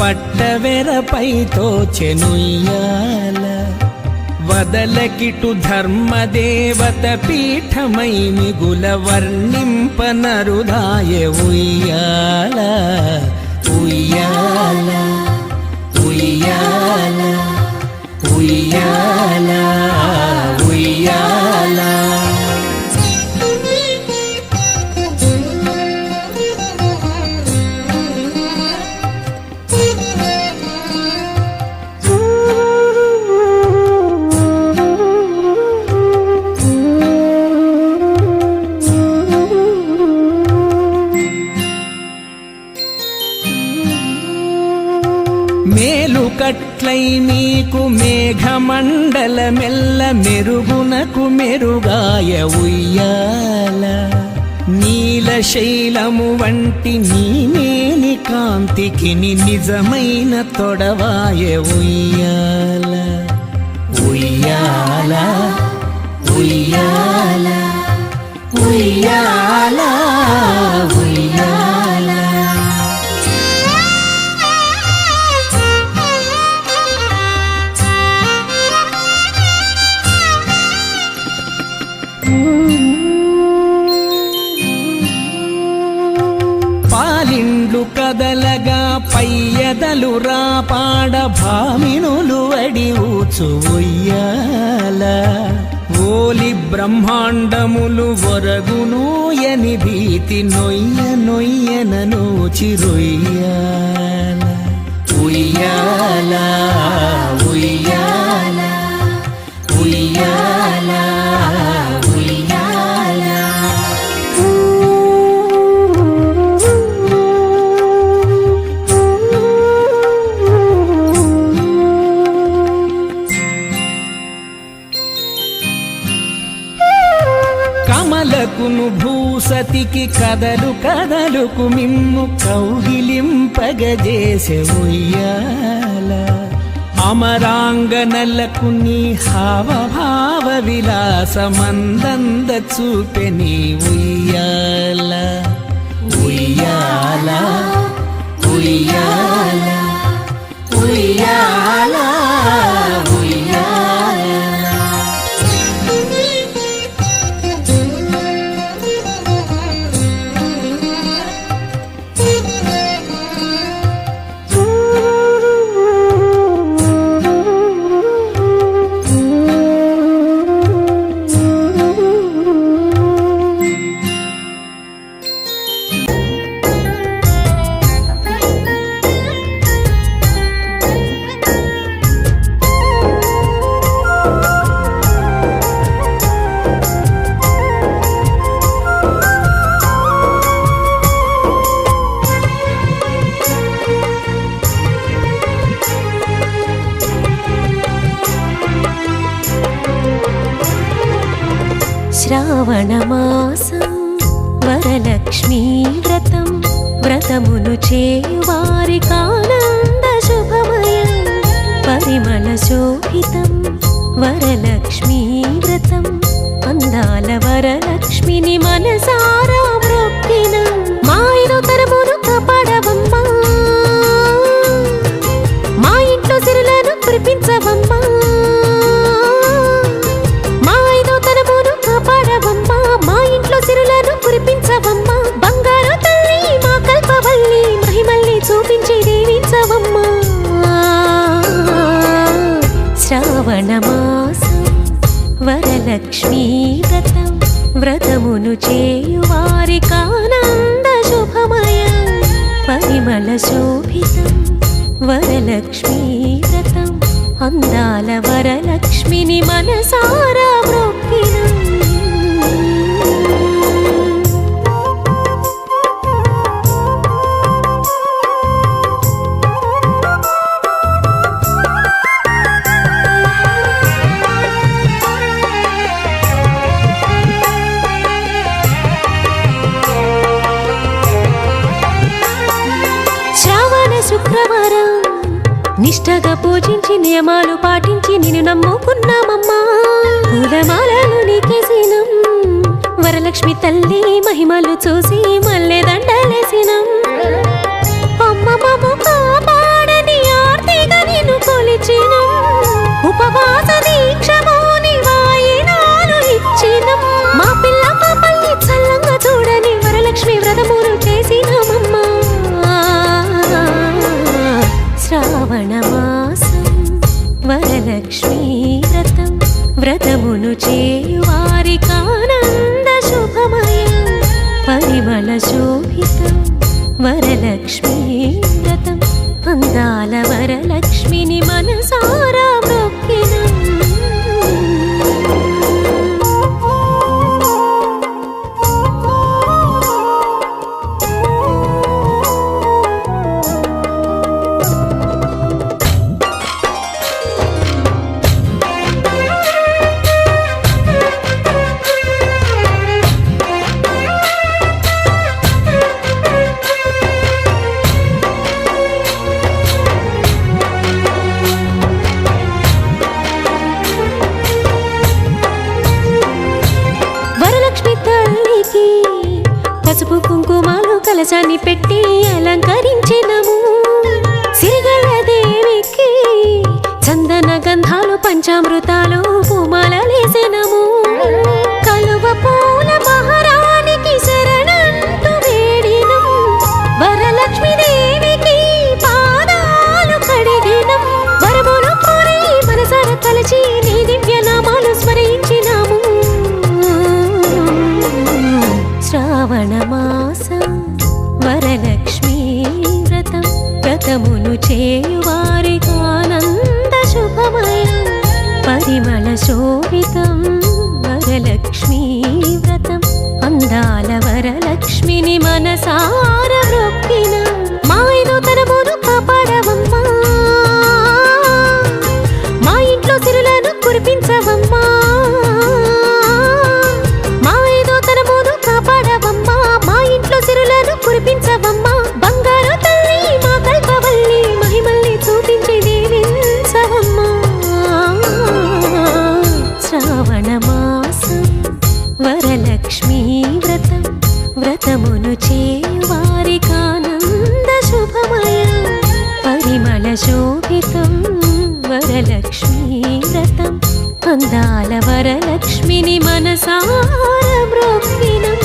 చేరులై పట్టవెరపైతో చెనుయ్యాల వదలకిటు ధర్మదేవత పీఠమై మిగుల వర్ణింపనరుదాయ ఉయ్యాల. ఉయ్యాల ఉయ్యాల ఉయ్యాల. మండల మెల్ల మెరుగునకు మెరుగాయ ఉయ్యాల. నీల శైలము వంటి నీమేని కాంతికి నిజమైన తొడవాయ ఉయ్యాల. ఉయ్యాల ఉయ్యాల ఉయ్యాల. కదలగా పయ్యదలు రాపాడ భామినులు అడి ఊచువయ్యాల ఓలి బ్రహ్మాండములు ఒరగునూయని భీతి నొయ్య నొయ్యన చిరుయ్యాల ఉయ్యాల ఉయ్యాల ఉయ్యాల ఉయ్యాల. కమలకును భూసతికి కదలు కదలుకు మిమ్ము కౌగిలింపగజేసె ఉయ్యాల అమరాంగనలకు నీ హావభావ విలాసమందంద చూపె నీ ఉయ్యాల శ్రావణమాసం వరలక్ష్మీ వ్రతం వ్రతమును చేయువారి కానంద శుభమయం పరిమళ శోభితం వరలక్ష్మీ వ్రతం అందాల వరల శ్రవణమాసం వరలక్ష్మీ వ్రతం వ్రతమును చేయువారి కానంద శుభమయం పరిమళ శోభితం వరలక్ష్మీ వ్రతం అందాల వరలక్ష్మిని మనసారా మొక్కిన శ్రావణ నిష్టగా పూజించి నియమాలు పాటించి నిన్ను నమ్ముకున్నామమ్మా. పూలమాలలు నీకేసినం వరలక్ష్మి తల్లి మహిమలు చూసి పరమును చేయువారి కానంద శుభమయం. పరిమళ శోభితం వరలక్ష్మీ వ్రతం. అందాల వరలక్ష్మిని మనసారా పసుపు కుంకుమాలు కలశాన్ని పెట్టి అలంకరించినము. సిరిగల దేవికి చందన గంధాలు పంచామృతాలు పూమాలలేసినము. మాసం వరలక్ష్మీ వ్రతం వ్రతమును చేయువారి ఆనంద శుభమయం. పరిమళ శోభితం వరలక్ష్మీ వ్రతం అందాల వరలక్ష్మిని మనసా శోభితం వరలక్ష్మీ అందాల వరలక్ష్మిని మనసార బ్రోక్కినం